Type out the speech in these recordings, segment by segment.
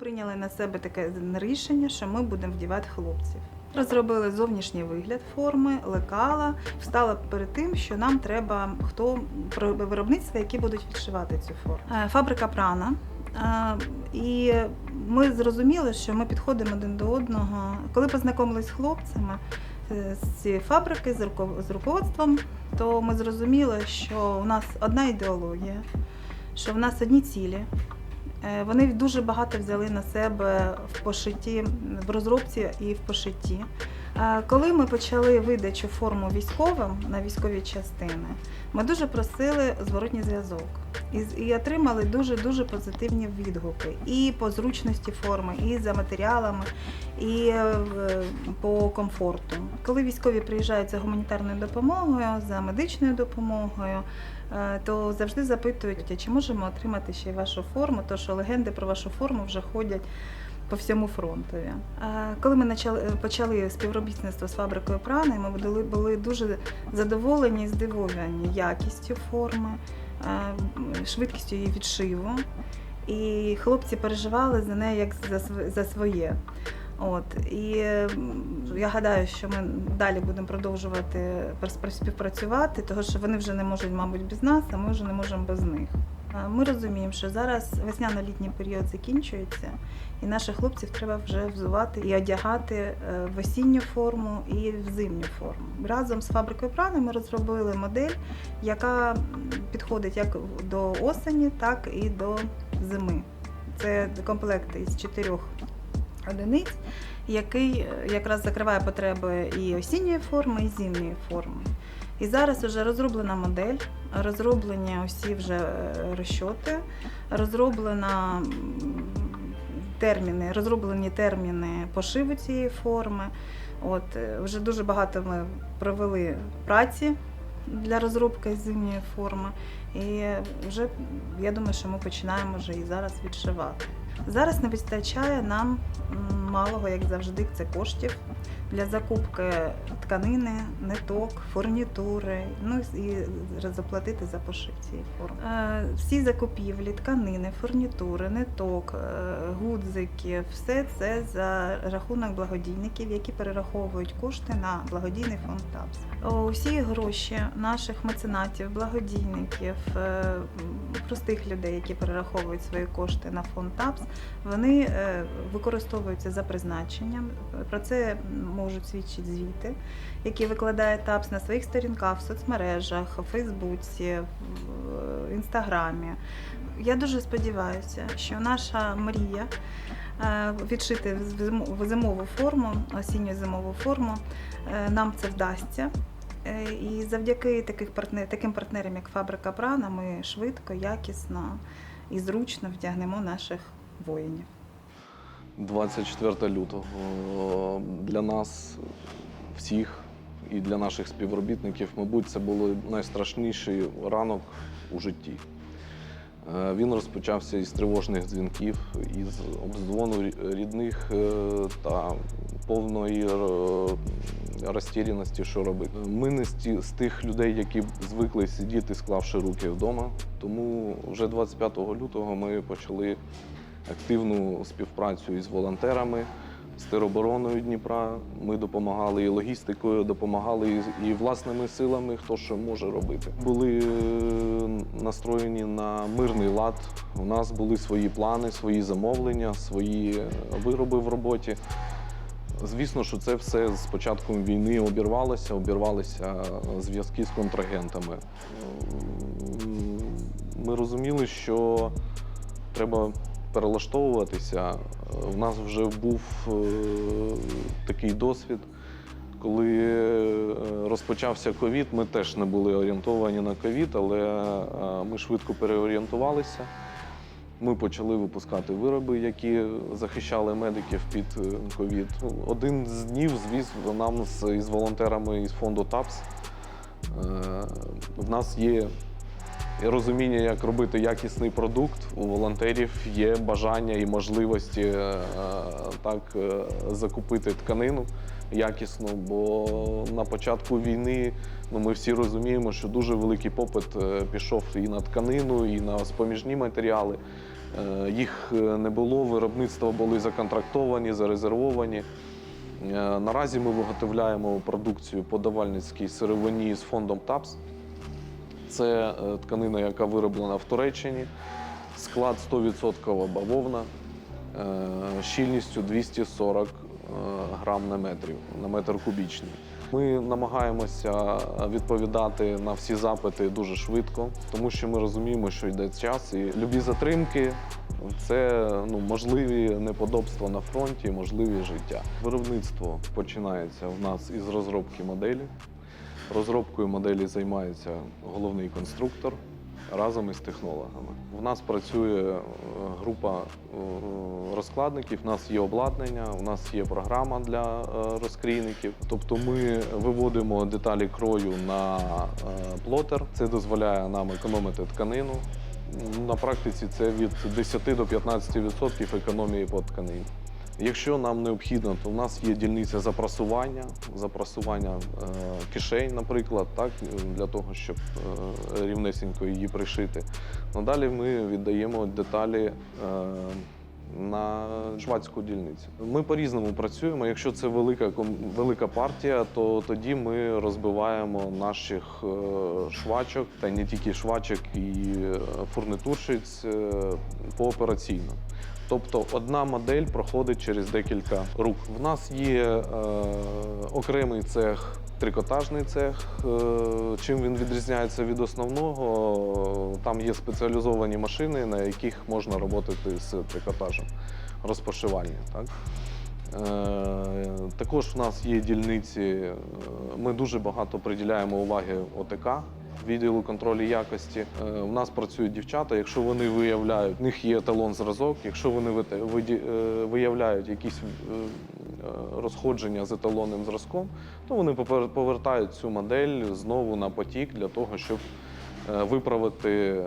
прийняли на себе таке рішення, що ми будемо вдівати хлопців. Розробили зовнішній вигляд форми, лекала, встала перед тим, що нам треба хто виробництва, які будуть відшивати цю форму. Е, Фабрика прана. Е, І ми зрозуміли, що ми підходимо один до одного. Коли познайомились з хлопцями е, з цієї фабрики, з руководством, то ми зрозуміли, що у нас одна ідеологія, що в нас одні цілі. Е, Вони дуже багато взяли на себе в пошитті, в розробці і в пошитті. Коли ми почали видачу форму військовим на військові частини, ми дуже просили зворотній зв'язок і, отримали дуже дуже позитивні відгуки і по зручності форми, і за матеріалами, і е, по комфорту. Коли військові приїжджають за гуманітарною допомогою, за медичною допомогою, е, то завжди запитують, чи можемо отримати ще й вашу форму, то що легенди про вашу форму вже ходять. По всьому фронтові. Е, Коли ми почали, почали співробітництво з фабрикою прани, ми були, дуже задоволені і здивовані якістю форми, е, швидкістю її відшиву. І хлопці переживали за неї як за, своє. От і я гадаю, що ми далі будемо продовжувати співпрацювати, тому що вони вже не можуть, мабуть, без нас, а ми вже не можемо без них. Ми розуміємо, що зараз весняно-літній період закінчується, і наших хлопців треба вже взувати і одягати е, в осінню форму і в зимню форму. Разом з фабрикою прани ми розробили модель, яка підходить як до осені, так і до зими. Це комплект із чотирьох одиниць, який е, якраз закриває потреби і осінньої форми, і зимньої форми. І зараз вже розроблена модель, розроблені усі вже е, розчоти, розроблена терміни, розроблені терміни пошиву цієї форми. От е, вже дуже багато ми провели праці для розробки зимньої форми. І вже я думаю, що ми починаємо вже і зараз відшивати. Зараз не вистачає нам малого, як завжди, це коштів для закупки тканини, ниток, фурнітури, ну і заплатити за пошив цієї форми. Е, Всі закупівлі, тканини, фурнітури, ниток, е, гудзики, все це за рахунок благодійників, які перераховують кошти на благодійний фонд ТАПС. Усі гроші наших меценатів, благодійників, е, простих людей, які перераховують свої кошти на фонд ТАПС, вони е, використовуються за призначенням. Про це можуть свідчити звіти, які викладає ТАПС на своїх сторінках в соцмережах, у Фейсбуці, в Інстаграмі. Я дуже сподіваюся, що наша мрія е, відшити зимову форму, осінню зимову форму, е, нам це вдасться. І завдяки таких партнер, таким партнерам, як фабрика Прана, ми швидко, якісно і зручно вдягнемо наших воїнів. 24 лютого для нас всіх і для наших співробітників, мабуть, це був найстрашніший ранок у житті. Е, Він розпочався із тривожних дзвінків, із обдзвону рідних е, та повної е, розтіряності, що робити. Ми не з тих людей, які звикли сидіти, склавши руки вдома. Тому вже 25 лютого ми почали активну співпрацю із волонтерами, з теробороною Дніпра. Ми допомагали і логістикою, допомагали і, власними силами, хто що може робити. Були е, настроєні на мирний лад. У нас були свої плани, свої замовлення, свої е, вироби в роботі. Звісно, що це все з початком війни обірвалося, обірвалися зв'язки з контрагентами. Ми розуміли, що треба перелаштовуватися. У нас вже був е, такий досвід. Коли е, розпочався ковід, ми теж не були орієнтовані на ковід, але е, ми швидко переорієнтувалися. Ми почали випускати вироби, які захищали медиків під ковід. Ну, Один з днів звіз нам з, із волонтерами із фонду ТАПС. В нас є розуміння, як робити якісний продукт. У волонтерів є бажання і можливості е, так е, закупити тканину якісно, бо на початку війни ну, ми всі розуміємо, що дуже великий попит е, пішов і на тканину, і на споміжні матеріали. Їх не було, виробництва були законтрактовані, зарезервовані. Наразі ми виготовляємо продукцію по давальницькій сировині з фондом ТАПС. Це е, тканина, яка вироблена в Туреччині, склад 100% бавовна, е, щільністю 240 е, грам на метрів, на метр кубічний. Ми намагаємося відповідати на всі запити дуже швидко, тому що ми розуміємо, що йде час, і любі затримки це ну, можливі неподобства на фронті, можливі життя. Виробництво починається в нас із розробки моделі. Розробкою моделі займається головний конструктор разом із технологами. У нас працює е, група е, розкладників, у нас є обладнання, у нас є програма для е, розкрійників. Тобто ми виводимо деталі крою на плотер. Це дозволяє нам економити тканину. На практиці це від 10 до 15% економії по тканині. Якщо нам необхідно, то в нас є дільниця запрасування, запрасування е, кишень, наприклад, так, для того, щоб е, рівнесенько її пришити. Надалі ми віддаємо деталі е, на швадську дільницю. Ми по-різному працюємо. Якщо це велика, велика партія, то тоді ми розбиваємо наших е, швачок, та не тільки швачок і е, фурнитурщиць е, поопераційно. Тобто одна модель проходить через декілька рук. В нас є е, окремий цех, трикотажний цех. Е, чим він відрізняється від основного? Там є спеціалізовані машини, на яких можна працювати з трикотажем, розпошивання. Так? Е, також в нас є дільниці. Ми дуже багато приділяємо уваги ОТК. Відділу контролю якості. Е, У нас працюють дівчата. Якщо вони виявляють, в них є еталон зразок. Якщо вони е, виявляють якісь е, розходження з еталонним зразком, то вони повертають цю модель знову на потік для того, щоб виправити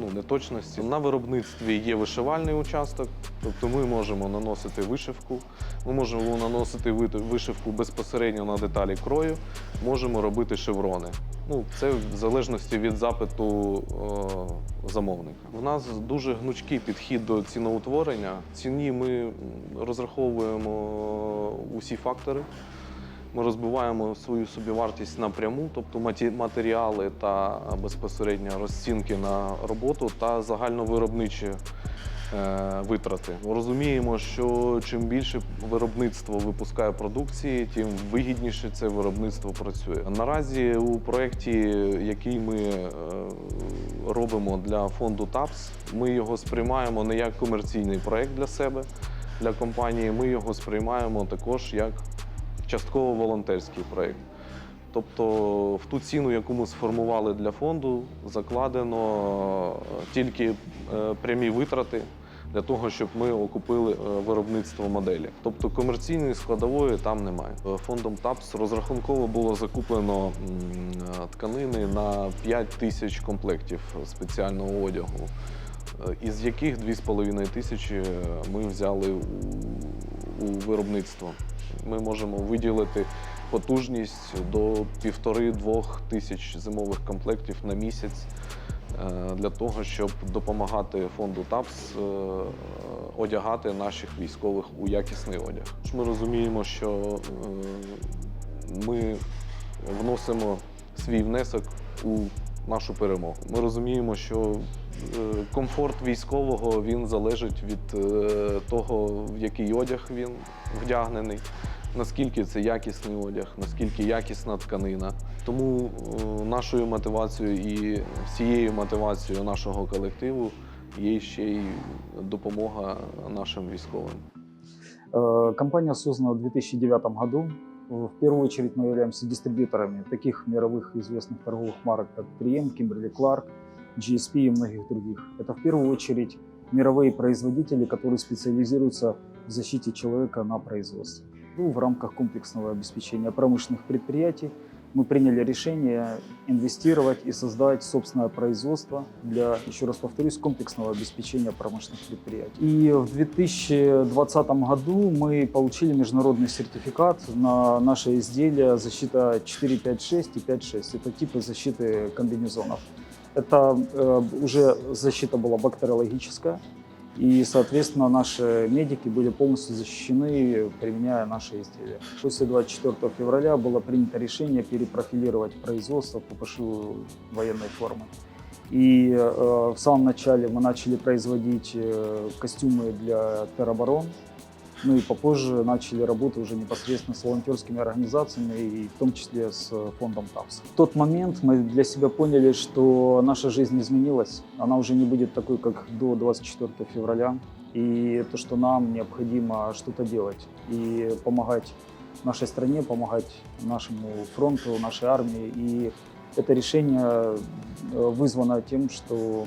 ну, неточності. На виробництві є вишивальний участок, тобто ми можемо наносити вишивку, ми можемо наносити вишивку безпосередньо на деталі крою, можемо робити шеврони. Ну, це в залежності від запиту е, замовника. У нас дуже гнучкий підхід до ціноутворення. Ціні ми розраховуємо усі фактори. Ми розбиваємо свою собівартість напряму, тобто матеріали та безпосередньо розцінки на роботу та загальновиробничі е, витрати. Розуміємо, що чим більше виробництво випускає продукції, тим вигідніше це виробництво працює. Наразі у проєкті, який ми е, робимо для фонду ТАПС, ми його сприймаємо не як комерційний проєкт для себе, для компанії. Ми його сприймаємо також як частково волонтерський проєкт. Тобто в ту ціну, яку ми сформували для фонду, закладено е, тільки е, прямі витрати для того, щоб ми окупили е, виробництво моделі. Тобто комерційної складової там немає. Е, Фондом ТАПС розрахунково було закуплено е, тканини на 5 тисяч комплектів спеціального одягу, із яких 2,5 тисячі ми взяли у, виробництво. Ми можемо виділити потужність до півтори-двох тисяч зимових комплектів на місяць для того, щоб допомагати фонду ТАПС е, одягати наших військових у якісний одяг. Ми розуміємо, що е, ми вносимо свій внесок у нашу перемогу. Ми розуміємо, що е, комфорт військового він залежить від е, того, в який одяг він вдягнений, наскільки це якісний одяг, наскільки якісна тканина. Тому е, нашою мотивацією і всією мотивацією нашого колективу є ще й допомога нашим військовим. Э, Компания создана в 2009 году. В первую очередь мы являемся дистрибьюторами таких мировых известных торговых марок, как 3M, Kimberly-Clark, GSP и многих других. Это в первую очередь мировые производители, которые специализируются в защите человека на производстве. Ну, В рамках комплексного обеспечения промышленных предприятий мы приняли решение инвестировать и создать собственное производство для, еще раз повторюсь, комплексного обеспечения промышленных предприятий. И в 2020 году мы получили международный сертификат на наше изделие защита 456 и 56. Это типы защиты комбинезонов. Это э, уже защита была бактериологическая, и, соответственно, наши медики были полностью защищены, применяя наши изделия. После 24 февраля было принято решение перепрофилировать производство по пошиву военной формы. И э, в самом начале мы начали производить э, костюмы для тероборон, ну и попозже начали работу уже непосредственно с волонтерскими организациями, и в том числе с э, фондом ТАПС. В тот момент мы для себя поняли, что наша жизнь изменилась. Она уже не будет такой, как до 24 февраля. И то, что нам необходимо что-то делать и помогать нашей стране, помогать нашему фронту, нашей армии. И это решение э, вызвано тем, что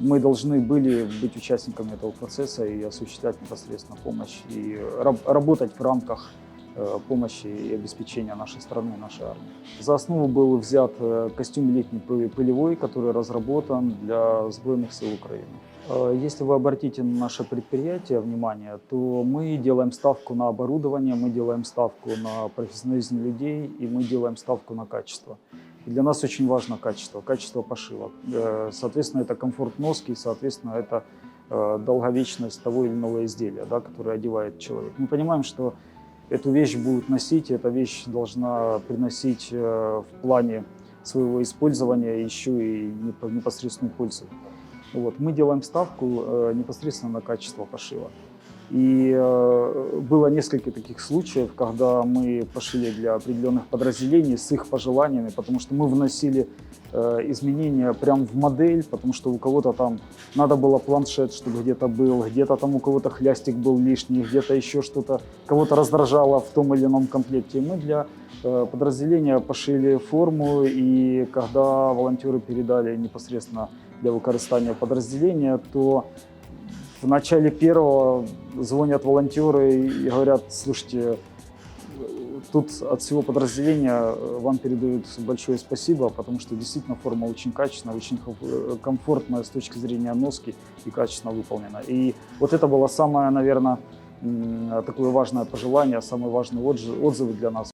мы должны были быть участниками этого процесса и осуществлять непосредственно помощь и раб- работать в рамках э, помощи и обеспечения нашей страны, нашей армии. За основу был взят э, костюм летний пы- пылевой, который разработан для Сбройных сил Украины. Э, Если вы обратите на наше предприятие внимание, то мы делаем ставку на оборудование, мы делаем ставку на профессионализм людей и мы делаем ставку на качество. И для нас очень важно качество, качество пошива. Э, Соответственно, это комфорт носки, соответственно, это э, долговечность того или иного изделия, да, которое одевает человек. Мы понимаем, что эту вещь будут носить, и эта вещь должна приносить э, в плане своего использования еще и непо- непосредственную пользу. Вот. Мы делаем ставку непосредственно на качество пошива. И э, было несколько таких случаев, когда мы пошили для определенных подразделений с их пожеланиями, потому что мы вносили э, изменения прямо в модель, потому что у кого-то там надо было планшет, чтобы где-то был, где-то там у кого-то хлястик был лишний, где-то еще что-то, кого-то раздражало в том или ином комплекте. Мы для э, подразделения пошили форму, и когда волонтеры передали непосредственно для використання подразделения, то в начале первого звонят волонтеры и говорят, слушайте, тут от всего подразделения э, вам передают большое спасибо, потому что действительно форма очень качественная, очень э, комфортная с точки зрения носки и качественно выполнена. И вот это было самое, наверное, такое важное пожелание, самый важный отзыв, отзывы для нас